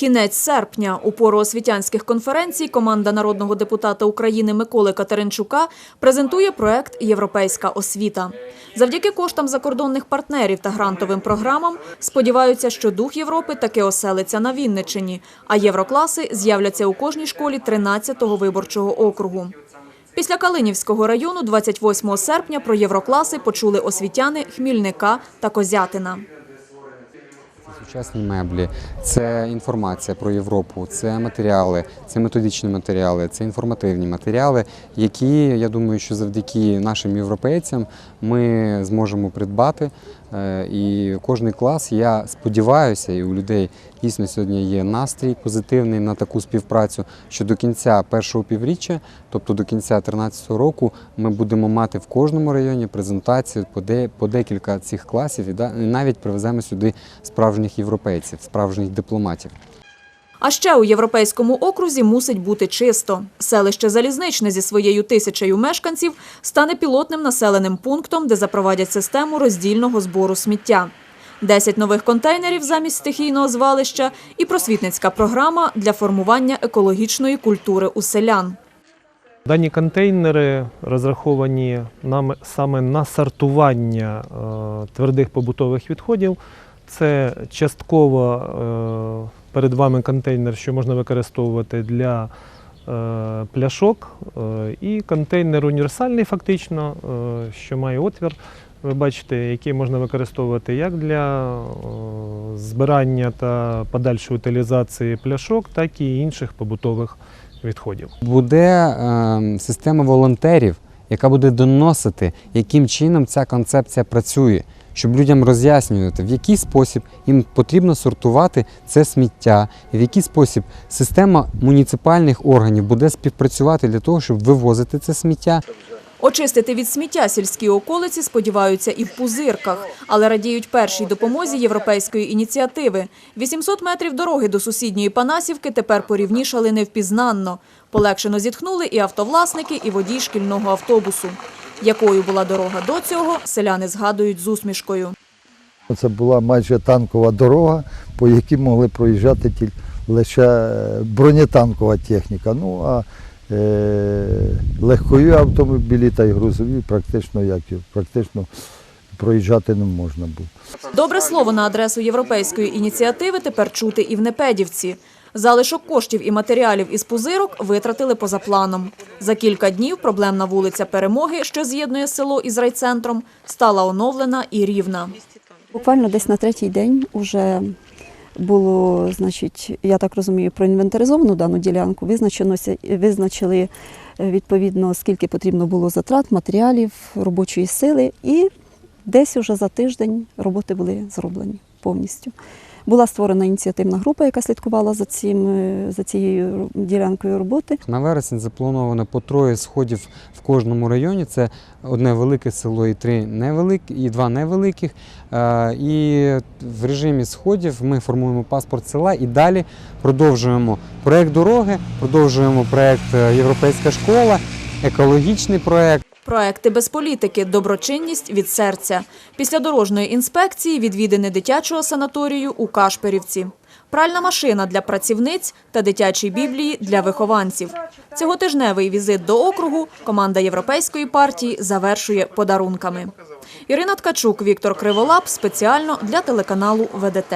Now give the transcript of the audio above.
Кінець серпня у пору освітянських конференцій команда народного депутата України Миколи Катеринчука презентує проект Європейська освіта. Завдяки коштам закордонних партнерів та грантовим програмам сподіваються, що дух Європи таки оселиться на Вінниччині, а єврокласи з'являться у кожній школі 13-го виборчого округу. Після Калинівського району 28 серпня про єврокласи почули освітяни Хмільника та Козятина. Сучасні меблі, це інформація про Європу, це матеріали, це методичні матеріали, це інформативні матеріали, які я думаю, що завдяки нашим європейцям ми зможемо придбати. Е, І кожний клас, я сподіваюся, і у людей дійсно сьогодні є настрій позитивний на таку співпрацю, що до кінця першого півріччя, тобто до кінця 2013 року, ми будемо мати в кожному районі презентацію по, де, декілька цих класів і навіть привеземо сюди справжніх європейців, справжніх дипломатів. А ще у європейському окрузі мусить бути чисто. Селище Залізничне зі своєю тисячею мешканців стане пілотним населеним пунктом, де запровадять систему роздільного збору сміття. 10 нових контейнерів замість стихійного звалища і просвітницька програма для формування екологічної культури у селян. Дані контейнери розраховані саме на сортування е, твердих побутових відходів. Це частково е, перед вами контейнер, що можна використовувати для е, пляшок, е, і контейнер універсальний, фактично, що має отвір. Ви бачите, який можна використовувати як для збирання та подальшої утилізації пляшок, так і інших побутових відходів. Буде система волонтерів, яка буде доносити, яким чином ця концепція працює, щоб людям роз'яснювати, в який спосіб їм потрібно сортувати це сміття, в який спосіб система муніципальних органів буде співпрацювати для того, щоб вивозити це сміття. Очистити від сміття сільські околиці сподіваються і в пузирках, але радіють першій допомозі європейської ініціативи. 800 метрів дороги до сусідньої Панасівки тепер порівнішали невпізнанно. Полегшено зітхнули і автовласники, і водій шкільного автобусу. Якою була дорога до цього, селяни згадують з усмішкою. Це була майже танкова дорога, по якій могли проїжджати тільки лише е, бронетанкова техніка. Ну а е, легкові автомобілі та й грузові практично як практично проїжджати не можна було. Добре слово на адресу європейської ініціативи тепер чути і в Непедівці. Залишок коштів і матеріалів із пузирок витратили поза планом. За кілька днів проблемна вулиця Перемоги, що з'єднує село із райцентром, стала оновлена і рівна. Буквально десь на третій день вже було, значить, я так розумію, проінвентаризовано дану ділянку, визначенося, визначили е, відповідно, скільки потрібно було затрат, матеріалів, робочої сили, і десь уже за тиждень роботи були зроблені повністю. Була створена ініціативна група, яка слідкувала за, цим, е, за цією ділянкою роботи. На вересень заплановано по троє сходів в кожному районі. Це одне велике село і три невеликі, і два невеликих. Е, І в режимі сходів ми формуємо паспорт села і далі продовжуємо проект дороги, продовжуємо проект е, Європейська школа, екологічний проект. Проекти без політики, доброчинність від серця. Після дорожньої інспекції відвідини дитячого санаторію у Кашперівці. Пральна машина для працівниць та дитячі біблії для вихованців. Цьоготижневий візит до округу команда Європейської партії завершує подарунками. Ірина Ткачук, Віктор Криволап спеціально для телеканалу ВДТ.